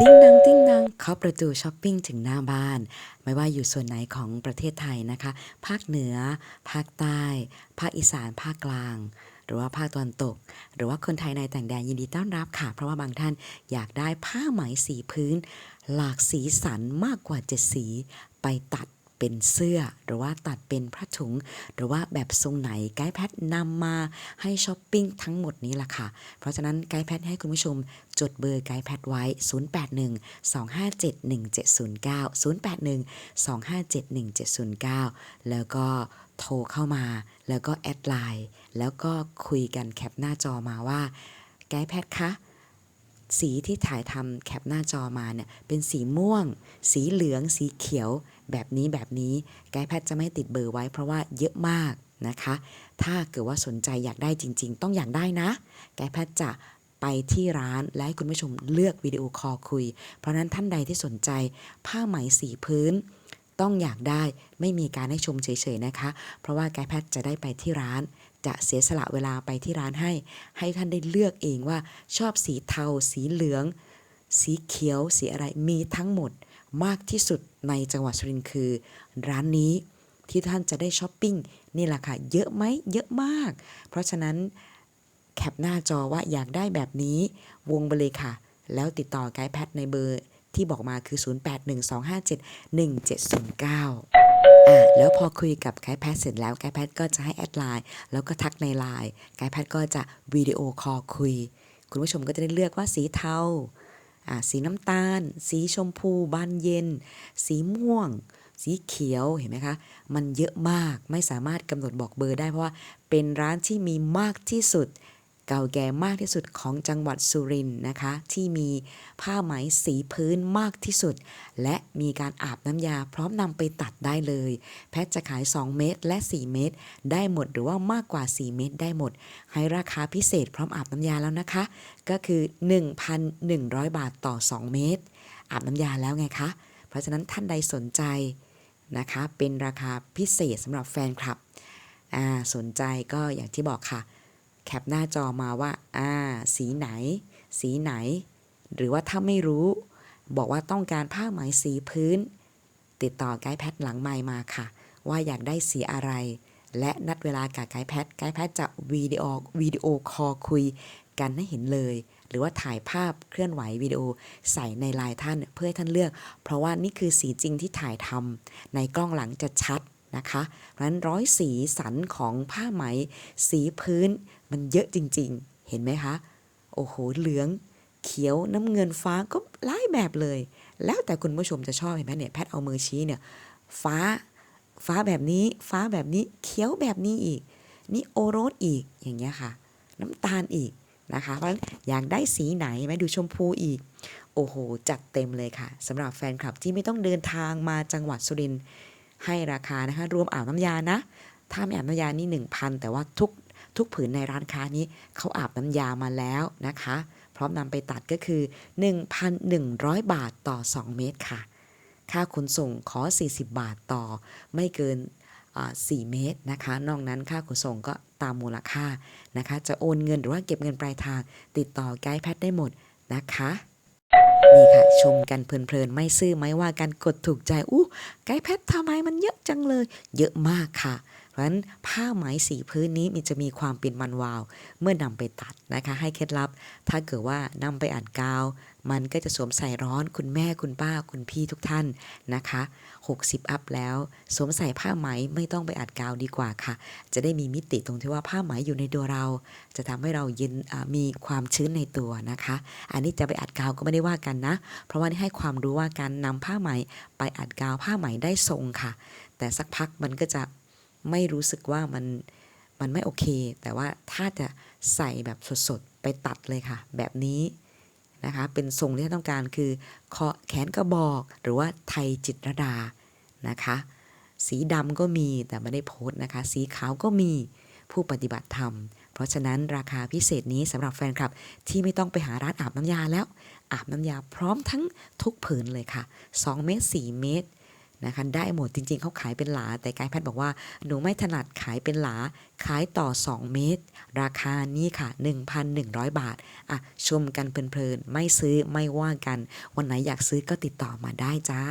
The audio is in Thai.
ติ้งดังติ้งดังเคาะประตูช้อปปิ้งถึงหน้าบ้าน ไม่ว่าอยู่ส่วนไหนของประเทศไทยนะคะ ภาคเหนือ ภาคใต้ ภาคอีสาน ภาคกลาง หรือว่าภาคตะวันตก หรือว่าคนไทยในต่างแดนยินดีต้อนรับค่ะ เพราะว่าบางท่านอยากได้ผ้าไหมสีพื้น หลากสีสันมากกว่าเจ็ดสีไปตัด เป็นเสื้อ หรือว่าตัดเป็นผ้าถุง หรือว่าแบบทรงไหนไกด์แพทนำมาให้ช้อปปิ้งทั้งหมดนี้ล่ะค่ะ เพราะฉะนั้นไกด์แพทให้คุณผู้ชม จดเบอร์ไกด์แพทไว้ 081 257 1709 081 257 1709 แล้วก็โทรเข้ามา แล้วก็แอดไลน์ แล้วก็คุยกันแคปหน้าจอมาว่าไกด์แพทคะสีที่ถ่ายทำแคปหน้าจอมาเนี่ยเป็นสีม่วง สีเหลือง สีเขียว แบบนี้แบบนี้ไกด์แพทย์จะไม่ติดเบอร์ไว้เพราะว่าเยอะมากนะคะ ถ้าเกิดว่าสนใจอยากได้จริง ๆ ต้องอยากได้นะ ไกด์แพทย์จะไปที่ร้านและให้คุณผู้ชมเลือกวิดีโอคอลคุย เพราะนั้นท่านใดที่สนใจผ้าไหมสีพื้น ต้องอยากได้ไม่มีการให้ชมเฉยๆนะคะ เพราะว่าไกด์แพทย์จะได้ไปที่ร้าน จะเสียสละเวลาไปที่ร้านให้ ให้ท่านได้เลือกเองว่าชอบสีเทา สีเหลือง สีเขียว สีอะไรมีทั้งหมด มากที่สุดในจังหวัดสุรินทร์คือ ร้านนี้ที่ท่านจะได้ช้อปปิ้งนี่แหละค่ะ เยอะไหมเยอะมาก เพราะฉะนั้นแคปหน้าจอว่าอยากได้แบบนี้วงไปเลยค่ะ แล้วติดต่อไกด์แพทในเบอร์ที่บอกมาคือ 0812571709อะแล้วพอคุยกับไกด์แพทเสร็จแล้วไกด์แพทก็จะให้แอดไลน์แล้วก็ทักในไลน์ไกด์แพทก็จะวิดีโอคอลคุย คุณผู้ชมก็จะได้เลือกว่าสีเทา สีน้ำตาล สีชมพูบานเย็น สีม่วง สีเขียวเห็นไหมคะ มันเยอะมากไม่สามารถกำหนดบอกเบอร์ได้เพราะว่าเป็นร้านที่มีมากที่สุด เก่าแก่มากที่สุดของจังหวัดสุรินทร์นะคะ ที่มีผ้าไหมสีพื้นมากที่สุด และมีการอาบน้ำยาพร้อมนำไปตัดได้เลย แพทย์จะขาย 2 เมตรและ 4 เมตร ได้หมดหรือว่ามากกว่า 4 เมตรได้หมด ให้ราคาพิเศษพร้อมอาบน้ำยาแล้วนะคะ ก็คือ 1,100 บาทต่อ 2 เมตร อาบน้ำยาแล้วไงคะ เพราะฉะนั้นท่านใดสนใจนะคะ เป็นราคาพิเศษสำหรับแฟนคลับ สนใจก็อย่างที่บอกค่ะ แคปหน้าจอมาว่า อ่า สีไหน สีไหน หรือว่าถ้าไม่รู้ บอกว่าต้องการผ้าไหมสีพื้น ติดต่อไกด์แพทหลังไมค์มาค่ะ ว่าอยากได้สีอะไร และนัดเวลากับไกด์แพทไกด์แพทจะวิดีโอวิดีโอคอลคุยกันให้เห็นเลย หรือว่าถ่ายภาพเคลื่อนไหววิดีโอใส่ในไลน์ท่านเพื่อให้ท่านเลือก เพราะว่านี่คือสีจริงที่ถ่ายทำในกล้องหลังจะชัด นะคะเพราะฉะนั้นร้อยสีสันของผ้าไหม สีพื้นมันเยอะจริง ๆ เห็นไหมคะ โอ้โห เหลือง เขียวน้ำเงินฟ้าก็หลายแบบเลย แล้วแต่คุณผู้ชมจะชอบเห็นไหมเนี่ยแพทย์เอามือชี้เนี่ยฟ้าฟ้าแบบนี้ฟ้าแบบนี้เขียวแบบนี้อีก นี่โอโรสอีกอย่างเงี้ยค่ะ น้ำตาลอีกนะคะ เพราะฉะนั้นอยากได้สีไหนไหมดูชมพูอีก โอ้โห จัดเต็มเลยค่ะสำหรับแฟนคลับที่ไม่ต้องเดินทางมาจังหวัดสุรินทร์ ให้ราคานะคะรวมอาบน้ำยานะ ถ้าไม่อาบน้ำยานี่ 1,000 แต่ว่าทุกทุกผืนในร้านค้านี้เขาอาบน้ำยามาแล้วนะคะ พร้อมนำไปตัดก็คือ 1,100 บาทต่อ 2 เมตรค่ะ ค่าขนส่งขอ 40 บาทต่อไม่เกินอ่า4เมตรนะคะ นอกนั้นค่าขนส่งก็ตามมูลค่านะคะ จะโอนเงินหรือว่าเก็บเงินปลายทาง ติดต่อไกด์แพทได้หมดนะคะ นี่ค่ะ ชมกันเพลินๆ ไม่ซื่อไม่ว่ากันกดถูกใจอู้ไกด์แพททำไมมันเยอะจังเลย เยอะมากค่ะ ราะฉะนั้นผ้าไหมสีพื้นนี้มันจะมีความเป็นมันวาว เมื่อนำไปตัดนะคะ ให้เคล็ดลับ ถ้าเกิดว่านำไปอัดกาว มันก็จะสวมใส่ร้อนคุณแม่คุณป้าคุณพี่ทุกท่านนะคะ 60 อัพแล้ว สวมใส่ผ้าไหมไม่ต้องไปอัดกาวดีกว่าค่ะ จะได้มีมิติตรงที่ว่าผ้าไหมอยู่ในตัวเรา จะทำให้เราเย็นมีความชื้นในตัวนะคะ อันนี้จะไปอัดกาวก็ไม่ได้ว่ากันนะ เพราะว่านี่ให้ความรู้ว่าการนำผ้าไหมไปอัดกาวผ้าไหมได้ทรงค่ะ แต่สักพักมันก็จะ ไม่รู้สึกว่ามันมันไม่โอเค แต่ว่าถ้าจะใส่แบบสดๆ ไปตัดเลยค่ะ แบบนี้นะคะ เป็นทรงที่ท่าต้องการคือคอแขนกระบอกหรือว่าไทยจิตรดานะคะ สีดำก็มีแต่ไม่ได้โพสต์นะคะ สีขาวก็มีผู้ปฏิบัติธรรม เพราะฉะนั้นราคาพิเศษนี้สำหรับแฟนคลับ ที่ไม่ต้องไปหาร้านอาบน้ำยาแล้ว อาบน้ำยาพร้อมทั้งทุกผืนเลยค่ะ 2 เมตร 4 เมตร นะคะได้หมดจริงๆ เขาขายเป็นหลา แต่กายแพทย์บอกว่าหนูไม่ถนัดขายเป็นหลา ขายต่อ 2 เมตร ราคานี้ค่ะ 1,100 บาท อะ ชมกันเพลินๆ ไม่ซื้อไม่ว่ากัน วันไหนอยากซื้อก็ติดต่อมาได้จ้า